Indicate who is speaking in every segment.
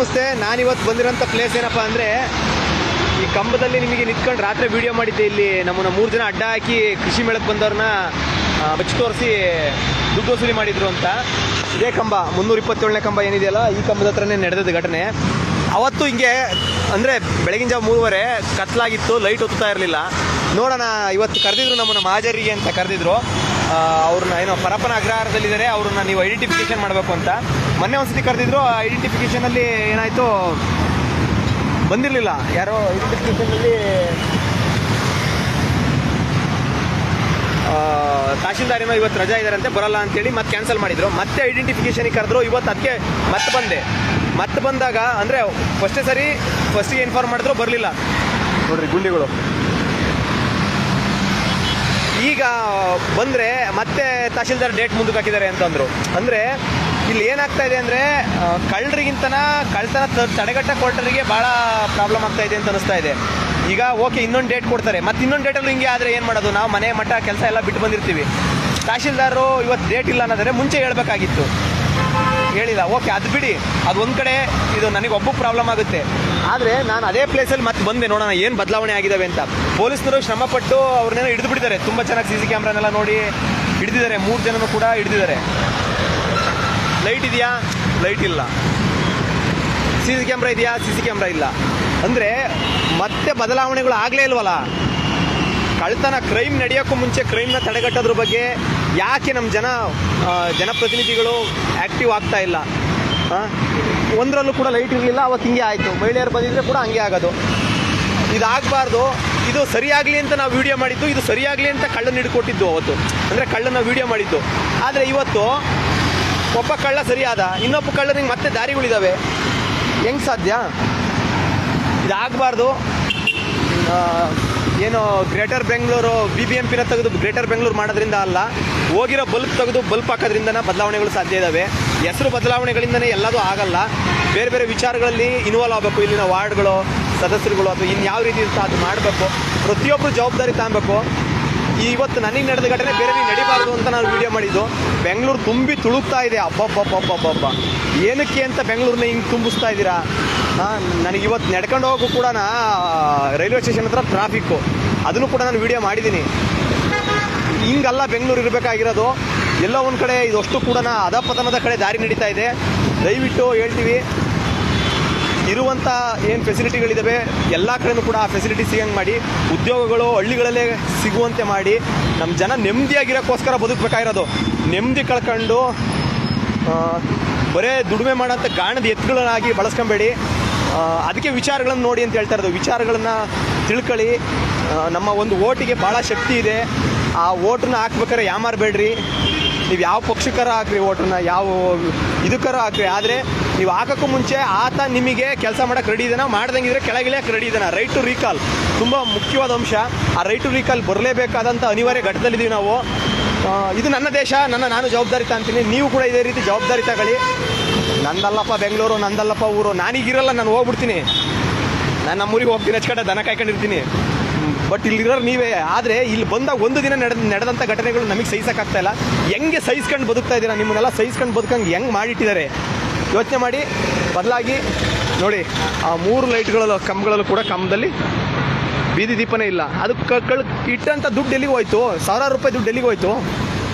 Speaker 1: ನಮಸ್ತೆ, ನಾನಿವತ್ತು ಬಂದಿರೋಂಥ ಪ್ಲೇಸ್ ಏನಪ್ಪ ಅಂದರೆ, ಈ ಕಂಬದಲ್ಲಿ ನಿಮಗೆ ನಿಂತ್ಕೊಂಡು ರಾತ್ರಿ ವೀಡಿಯೋ ಮಾಡಿದ್ದೆ ಇಲ್ಲಿ. ನಮ್ಮನ್ನ ಮೂರು ಜನ ಅಡ್ಡ ಹಾಕಿ ಕೃಷಿ ಮೇಳಕ್ಕೆ ಬಂದವ್ರನ್ನ ಬಚ್ಚಿ ತೋರಿಸಿ ದುಡ್ಡು ವಸೂಲಿ ಮಾಡಿದ್ರು ಅಂತ. ಇದೇ ಕಂಬ, ಮುನ್ನೂರ ಇಪ್ಪತ್ತೇಳನೇ ಕಂಬ ಏನಿದೆಯಲ್ಲ, ಈ ಕಂಬದ ಹತ್ರನೇ ನಡೆದದ್ದು ಘಟನೆ. ಅವತ್ತು ಹಿಂಗೆ, ಅಂದರೆ ಬೆಳಗಿನ ಜಾವ ಮೂರುವರೆ, ಕತ್ಲಾಗಿತ್ತು ಲೈಟ್ ಒತ್ತುತ್ತಾ ಇರಲಿಲ್ಲ. ನೋಡೋಣ, ಇವತ್ತು ಕರೆದಿದ್ರು ನಮ್ಮನ್ನು ಮಾಜರಿಗೆ ಅಂತ ಕರೆದಿದ್ರು. ಅವ್ರನ್ನ ಏನೋ ಪರಪ್ಪನ ಅಗ್ರಹಾರದಲ್ಲಿದ್ದಾರೆ, ಅವ್ರನ್ನ ನೀವು ಐಡೆಂಟಿಫಿಕೇಶನ್ ಮಾಡಬೇಕು ಅಂತ. ಮೊನ್ನೆ ಒಂದ್ಸತಿ ಕರೆದಿದ್ರು ಐಡೆಂಟಿಫಿಕೇಶನಲ್ಲಿ ಏನಾಯಿತು? ಬಂದಿರಲಿಲ್ಲ. ಯಾರೋ ಐಡೆಂಟಿಫಿಕೇಷನಲ್ಲಿ ತಹಶೀಲ್ದಾರ್ ಏನೋ ಇವತ್ತು ರಜಾ ಇದಾರಂತೆ ಬರಲ್ಲ ಅಂತೇಳಿ ಮತ್ತೆ ಕ್ಯಾನ್ಸಲ್ ಮಾಡಿದ್ರು. ಮತ್ತೆ ಐಡೆಂಟಿಫಿಕೇಶನ್ ಕರೆದ್ರು, ಇವತ್ತು ಅದಕ್ಕೆ ಮತ್ತೆ ಬಂದೆ. ಮತ್ತೆ ಬಂದಾಗ, ಅಂದರೆ ಫಸ್ಟೇ ಸರಿ ಫಸ್ಟಿಗೆ ಇನ್ಫಾರ್ಮ್ ಮಾಡಿದ್ರು, ಬರಲಿಲ್ಲ. ನೋಡ್ರಿ, ಗುಂಡಿಗಳು. ಈಗ ಬಂದರೆ ಮತ್ತೆ ತಹಶೀಲ್ದಾರ್ ಡೇಟ್ ಮುಂದಕ್ಕೆ ಹಾಕಿದ್ದಾರೆ ಅಂತಂದ್ರು ಅಂದರೆ. ಇಲ್ಲಿ ಏನಾಗ್ತಾ ಇದೆ ಅಂದರೆ ಕಳ್ಳರಿಗಿಂತನ ಕಳ್ತನ ತಡೆಗಟ್ಟ ಕೊಟ್ಟರಿಗೆ ಭಾಳ ಪ್ರಾಬ್ಲಮ್ ಆಗ್ತಾ ಇದೆ ಅಂತ ಅನಿಸ್ತಾ ಇದೆ. ಈಗ ಓಕೆ, ಇನ್ನೊಂದು ಡೇಟ್ ಕೊಡ್ತಾರೆ. ಮತ್ತೆ ಇನ್ನೊಂದು ಡೇಟಲ್ಲಿ ಹಿಂಗೆ ಆದರೆ ಏನು ಮಾಡೋದು? ನಾವು ಮನೆ ಮಠ ಕೆಲಸ ಎಲ್ಲ ಬಿಟ್ಟು ಬಂದಿರ್ತೀವಿ. ತಹಶೀಲ್ದಾರರು ಇವತ್ತು ಡೇಟ್ ಇಲ್ಲ ಅನ್ನೋದ್ರೆ ಮುಂಚೆ ಹೇಳ್ಬೇಕಾಗಿತ್ತು. ಹೇಳಿಲ್ಲ. ಓಕೆ, ಅದು ಬಿಡಿ. ಅದು ಒಂದು ಕಡೆ ಇದು ನನಗೆ ಒಬ್ಬ ಪ್ರಾಬ್ಲಮ್ ಆಗುತ್ತೆ. ಆದರೆ ನಾನು ಅದೇ ಪ್ಲೇಸಲ್ಲಿ ಮತ್ತೆ ಬಂದೆ. ನೋಡೋಣ ಏನು ಬದಲಾವಣೆ ಆಗಿದಾವೆ ಅಂತ. ಪೊಲೀಸ್ನರು ಶ್ರಮಪಟ್ಟು ಅವ್ರನ್ನೆಲ್ಲ ಹಿಡಿದು ಬಿಟ್ಟಿದ್ದಾರೆ ತುಂಬ ಚೆನ್ನಾಗಿ ಸಿ ಸಿ ಕ್ಯಾಮ್ರಾನೆಲ್ಲ ನೋಡಿ ಹಿಡಿದಿದ್ದಾರೆ. ಮೂರು ಜನನು ಕೂಡ ಹಿಡಿದಿದ್ದಾರೆ. ಲೈಟ್ ಇದೆಯಾ? ಲೈಟ್ ಇಲ್ಲ. ಸಿ ಸಿ ಕ್ಯಾಮ್ರಾ ಇದೆಯಾ? ಸಿ ಸಿ ಕ್ಯಾಮ್ರಾ ಇಲ್ಲ. ಅಂದರೆ ಮತ್ತೆ ಬದಲಾವಣೆಗಳು ಆಗಲೇ ಇಲ್ವಲ್ಲ? ಕಳ್ತನ ಕ್ರೈಮ್ ನಡೆಯೋಕ್ಕೂ ಮುಂಚೆ ಕ್ರೈಮ್ನ ತಡೆಗಟ್ಟೋದ್ರ ಬಗ್ಗೆ ಯಾಕೆ ನಮ್ಮ ಜನ ಜನಪ್ರತಿನಿಧಿಗಳು ಆ್ಯಕ್ಟಿವ್ ಆಗ್ತಾ ಇಲ್ಲ? ಒಂದರಲ್ಲೂ ಕೂಡ ಲೈಟ್ ಇರಲಿಲ್ಲ, ಅವತ್ತು ಹಿಂಗೆ ಆಯಿತು. ಮಹಿಳೆಯರು ಬಂದಿದ್ದರೆ ಕೂಡ ಹಂಗೆ ಆಗೋದು. ಇದಾಗಬಾರ್ದು. ಇದು ಸರಿಯಾಗಲಿ ಅಂತ ನಾವು ವಿಡಿಯೋ ಮಾಡಿದ್ದು, ಇದು ಸರಿಯಾಗಲಿ ಅಂತ ಕಳ್ಳನ ಹಿಡ್ಕೊಟ್ಟಿದ್ದು ಅವತ್ತು. ಅಂದರೆ ಕಳ್ಳನ ವಿಡಿಯೋ ಮಾಡಿದ್ದು. ಆದರೆ ಇವತ್ತು ಒಬ್ಬ ಕಳ್ಳ ಸರಿಯಾದ, ಇನ್ನೊಬ್ಬ ಕಳ್ಳನಿಗೆ ಮತ್ತೆ ದಾರಿಗಳಿದ್ದಾವೆ ಹೆಂಗೆ ಸಾಧ್ಯ? ಇದಾಗಬಾರ್ದು. ಏನು greater Bengaluru B B M ಪಿನ ತೆಗೆದು ಗ್ರೇಟರ್ ಬೆಂಗಳೂರು ಮಾಡೋದ್ರಿಂದ ಅಲ್ಲ. ಹೋಗಿರೋ ಬಲ್ಬ್ ತೆಗೆದು ಬಲ್ಬ್ ಹಾಕೋದ್ರಿಂದನೇ ಬದಲಾವಣೆಗಳು ಸಾಧ್ಯ ಇದ್ದಾವೆ ಹೆಸರು ಬದಲಾವಣೆಗಳಿಂದನೇ ಎಲ್ಲದೂ ಆಗಲ್ಲ. ಬೇರೆ ಬೇರೆ ವಿಚಾರಗಳಲ್ಲಿ ಇನ್ವಾಲ್ವ್ ಆಗಬೇಕು. ಇಲ್ಲಿನ ವಾರ್ಡ್ಗಳು, ಸದಸ್ಯರುಗಳು ಅಥವಾ ಇನ್ನು ಯಾವ ರೀತಿ ಇರುತ್ತೋ ಅದು ಮಾಡಬೇಕು. ಪ್ರತಿಯೊಬ್ಬರು ಜವಾಬ್ದಾರಿ ತಗೊಬೇಕು ಇವತ್ತು ನನಗೆ ನಡೆದ ಘಟನೆ ಬೇರೆ ನಡಿಬಾರ್ದು ಅಂತ ನಾನು ವಿಡಿಯೋ ಮಾಡಿದ್ದು. ಬೆಂಗಳೂರು ತುಂಬಿ ತುಳುಕ್ತಾ ಇದೆ. ಅಬ್ಬಬ್ಬಬ್ಬಬ್ಬಬ್ಬ. ಏನಕ್ಕೆ ಅಂತ ಬೆಂಗಳೂರನ್ನ ಹಿಂಗೆ ತುಂಬಿಸ್ತಾ ಇದ್ದೀರಾ? ಹಾಂ, ನನಗೆ ಇವತ್ತು ನಡ್ಕೊಂಡು ಹೋಗು ಕೂಡ ರೈಲ್ವೆ ಸ್ಟೇಷನ್ ಹತ್ರ ಟ್ರಾಫಿಕ್ಕು ಅದನ್ನು ಕೂಡ ನಾನು ವಿಡಿಯೋ ಮಾಡಿದ್ದೀನಿ. ಹಿಂಗಲ್ಲ ಬೆಂಗಳೂರು ಇರಬೇಕಾಗಿರೋದು. ಎಲ್ಲ ಒಂದು ಕಡೆ ಇದಷ್ಟು ಕೂಡ ಅಧಪತನದ ಕಡೆ ದಾರಿ ನಡೀತಾ ಇದೆ. ದಯವಿಟ್ಟು ಹೇಳ್ತೀವಿ. ಇರುವಂಥ ಏನು ಫೆಸಿಲಿಟಿಗಳಿದ್ದಾವೆ ಎಲ್ಲ ಕಡೆನೂ ಕೂಡ ಆ ಫೆಸಿಲಿಟಿ ಸಿಗಂಗೆ ಮಾಡಿ. ಉದ್ಯೋಗಗಳು ಹಳ್ಳಿಗಳಲ್ಲೇ ಸಿಗುವಂತೆ ಮಾಡಿ. ನಮ್ಮ ಜನ ನೆಮ್ಮದಿಯಾಗಿರೋಕ್ಕೋಸ್ಕರ ಬದುಕಬೇಕಾಗಿರೋದು. ನೆಮ್ಮದಿ ಕಳ್ಕೊಂಡು ಬರೇ ದುಡಿಮೆ ಮಾಡೋಂಥ ಗಾಣದ ಎತ್ತುಗಳನ್ನಾಗಿ ಬಳಸ್ಕೊಬೇಡಿ. ಅದಕ್ಕೆ ವಿಚಾರಗಳನ್ನು ನೋಡಿ ಅಂತ ಹೇಳ್ತಾ ಇರೋದು. ವಿಚಾರಗಳನ್ನು ತಿಳ್ಕೊಳ್ಳಿ. ನಮ್ಮ ಒಂದು ಓಟಿಗೆ ಭಾಳ ಶಕ್ತಿ ಇದೆ. ಆ ಓಟನ್ನ ಹಾಕ್ಬೇಕಾರೆ ಯಾಮಾರಬೇಡ್ರಿ ನೀವು ಯಾವ ಪಕ್ಷಕ್ಕರ ಹಾಕ್ರಿ ಓಟನ್ನ ಯಾವ ಇದಕ್ಕರ ಹಾಕ್ರಿ? ಆದರೆ ನೀವು ಹಾಕೋಕ್ಕೂ ಮುಂಚೆ ಆತ ನಿಮಗೆ ಕೆಲಸ ಮಾಡೋಕೆ ರೆಡಿ ಇದ್ದಾನ ಮಾಡ್ದಂಗಿದ್ರೆ ಕೆಳಗಿಳಿಯಕ್ಕೆ ರೆಡಿ ಇದ್ದಾನ ರೈಟ್ ಟು ರೀಕಾಲ್ ತುಂಬ ಮುಖ್ಯವಾದ ಅಂಶ. ಆ ರೈಟ್ ಟು ರೀಕಾಲ್ ಬರಲೇಬೇಕಾದಂಥ ಅನಿವಾರ್ಯ ಘಟ್ಟದಲ್ಲಿದ್ದೀವಿ ನಾವು. ಇದು ನನ್ನ ದೇಶ, ನನ್ನ ನಾನು ಜವಾಬ್ದಾರಿ ಅಂತೀನಿ ನೀವು ಕೂಡ ಇದೇ ರೀತಿ ಜವಾಬ್ದಾರಿ ತಗೊಳ್ಳಿ. ನಂದಲ್ಲಪ್ಪ ಬೆಂಗಳೂರು, ನಂದಲ್ಲಪ್ಪ ಊರು. ನಾನೀಗಿರಲ್ಲ, ನಾನು ಹೋಗ್ಬಿಡ್ತೀನಿ. ನಾನು ನಮ್ಮೂರಿಗೆ ಹೋಗ್ತೀನಿ ಹಚ್ಕಡೆ ದನ ಕಾಯ್ಕೊಂಡಿರ್ತೀನಿ. ಬಟ್ ಇಲ್ಲಿರೋರು ನೀವೇ. ಆದರೆ ಇಲ್ಲಿ ಬಂದಾಗ ಒಂದು ದಿನ ನಡೆದ ನಡೆದಂಥ ಘಟನೆಗಳು ನಮಗೆ ಸಹಿಸೋಕ್ಕಾಗ್ತಾ ಇಲ್ಲ. ಹೆಂಗೆ ಸಹಿಸ್ಕೊಂಡು ಬದುಕ್ತಾ ಇದ್ದೀರಾ ನಿಮ್ಮನ್ನೆಲ್ಲ ಸಹಿಸ್ಕೊಂಡು ಬದುಕಂಗೆ ಹೆಂಗೆ ಮಾಡಿಟ್ಟಿದ್ದಾರೆ? ಯೋಚನೆ ಮಾಡಿ, ಬದಲಾಗಿ, ನೋಡಿ, ಆ ಮೂರು ಲೈಟ್ಗಳಲ್ಲೂ, ಕಂಬಗಳಲ್ಲೂ ಕೂಡ ಕಂಬದಲ್ಲಿ ಬೀದಿ ದೀಪನೇ ಇಲ್ಲ. ಅದಕ್ಕೆ ಕಳ್ ಇಟ್ಟಂಥ ದುಡ್ಡು ಎಲ್ಲಿಗೆ ಹೋಯ್ತು? ಸಾವಿರಾರು ರೂಪಾಯಿ ದುಡ್ಡು ಎಲ್ಲಿಗೆ ಹೋಯ್ತು?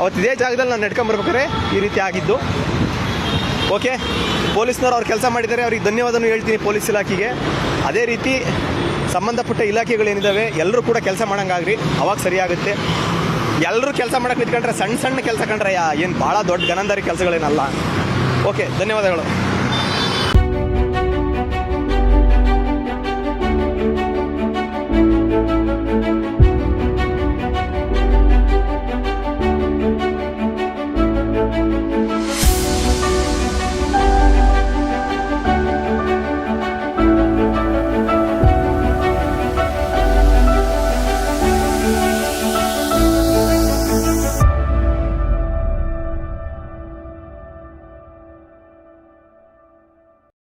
Speaker 1: ಅವತ್ತು ಇದೇ ಜಾಗದಲ್ಲಿ ನಾನು ನಡ್ಕೊಂಬರ್ಬೇಕಾದ್ರೆ ಈ ರೀತಿ ಆಗಿದ್ದು. ಓಕೆ, ಪೊಲೀಸ್ನವರು ಅವ್ರು ಕೆಲಸ ಮಾಡಿದ್ದಾರೆ. ಅವ್ರಿಗೆ ಧನ್ಯವಾದನೂ ಹೇಳ್ತೀನಿ ಪೊಲೀಸ್ ಇಲಾಖೆಗೆ. ಅದೇ ರೀತಿ ಸಂಬಂಧಪಟ್ಟ ಇಲಾಖೆಗಳೇನಿದ್ದಾವೆ ಎಲ್ಲರೂ ಕೂಡ ಕೆಲಸ ಮಾಡೋಂಗಾಗ್ರಿ. ಅವಾಗ ಸರಿಯಾಗುತ್ತೆ. ಎಲ್ಲರೂ ಕೆಲಸ ಮಾಡಕ್ಕೆ ನಿಂತ್ಕೊಂಡ್ರೆ ಸಣ್ಣ ಸಣ್ಣ ಕೆಲಸ ಕಂಡ್ರೆ ಏನು ಭಾಳ ದೊಡ್ಡ ಗನಂದಾರಿ ಕೆಲಸಗಳೇನಲ್ಲ. ಓಕೆ, ಧನ್ಯವಾದಗಳು.